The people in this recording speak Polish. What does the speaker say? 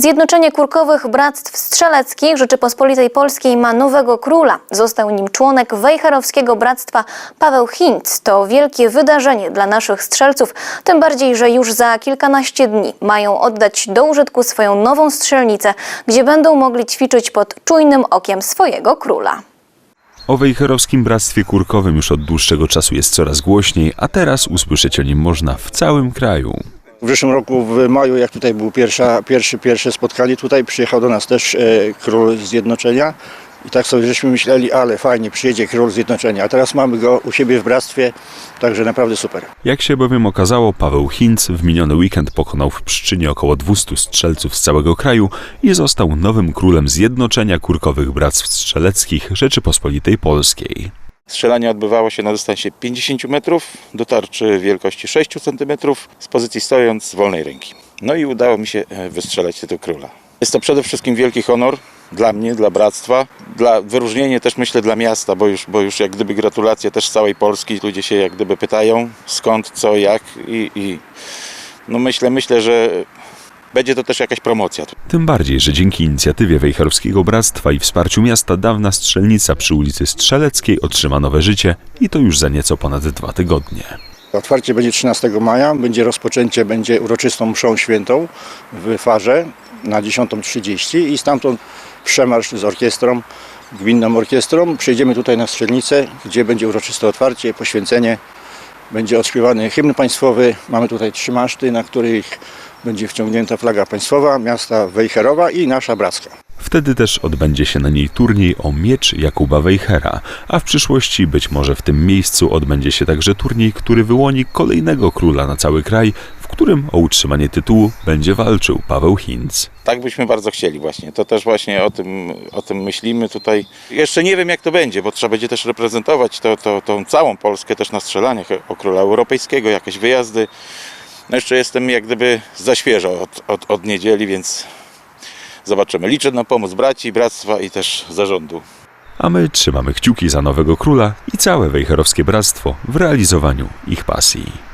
Zjednoczenie Kurkowych Bractw Strzeleckich Rzeczypospolitej Polskiej ma nowego króla. Został nim członek Wejherowskiego Bractwa Paweł Hinc. To wielkie wydarzenie dla naszych strzelców, tym bardziej, że już za kilkanaście dni mają oddać do użytku swoją nową strzelnicę, gdzie będą mogli ćwiczyć pod czujnym okiem swojego króla. O Wejherowskim Bractwie Kurkowym już od dłuższego czasu jest coraz głośniej, a teraz usłyszeć o nim można w całym kraju. W zeszłym roku w maju, jak tutaj było pierwsza, pierwsze, pierwsze spotkanie, tutaj przyjechał do nas też e, król Zjednoczenia i tak sobie żeśmy myśleli, ale fajnie, przyjedzie król Zjednoczenia, a teraz mamy go u siebie w bractwie, także naprawdę super. Jak się bowiem okazało, Paweł Hinc w miniony weekend pokonał w Pszczynie około 200 strzelców z całego kraju i został nowym królem Zjednoczenia Kurkowych Bractw Strzeleckich Rzeczypospolitej Polskiej. Strzelanie odbywało się na dystansie 50 metrów do tarczy wielkości 6 cm z pozycji stojąc z wolnej ręki. No i udało mi się e, wystrzelać tytuł króla. Jest to przede wszystkim wielki honor dla mnie, dla bractwa, dla wyróżnienie też myślę dla miasta, bo już, bo już jak gdyby gratulacje też z całej Polski. Ludzie się jak gdyby pytają skąd, co, jak i, i no myślę, myślę, że będzie to też jakaś promocja. Tym bardziej, że dzięki inicjatywie Wejherowskiego Bractwa i wsparciu miasta dawna strzelnica przy ulicy Strzeleckiej otrzyma nowe życie i to już za nieco ponad dwa tygodnie. Otwarcie będzie 13 maja, będzie rozpoczęcie, będzie uroczystą mszą świętą w Farze na 10.30 i stamtąd przemarsz z orkiestrą, gminną orkiestrą. Przejdziemy tutaj na strzelnicę, gdzie będzie uroczyste otwarcie, poświęcenie. Będzie odśpiewany hymn państwowy. Mamy tutaj trzy maszty, na których będzie wciągnięta flaga państwowa, miasta Wejherowa i nasza bracka. Wtedy też odbędzie się na niej turniej o miecz Jakuba Wejhera, a w przyszłości być może w tym miejscu odbędzie się także turniej, który wyłoni kolejnego króla na cały kraj, w którym o utrzymanie tytułu będzie walczył Paweł Hinc. Tak byśmy bardzo chcieli właśnie. To też właśnie o tym, o tym myślimy tutaj. Jeszcze nie wiem jak to będzie, bo trzeba będzie też reprezentować to, to, tą całą Polskę też na strzelaniach o króla europejskiego, jakieś wyjazdy. No jeszcze jestem jak gdyby za świeżo od, od, od niedzieli, więc zobaczymy. Liczę na pomoc braci, bractwa i też zarządu. A my trzymamy kciuki za nowego króla i całe Wejherowskie Bractwo w realizowaniu ich pasji.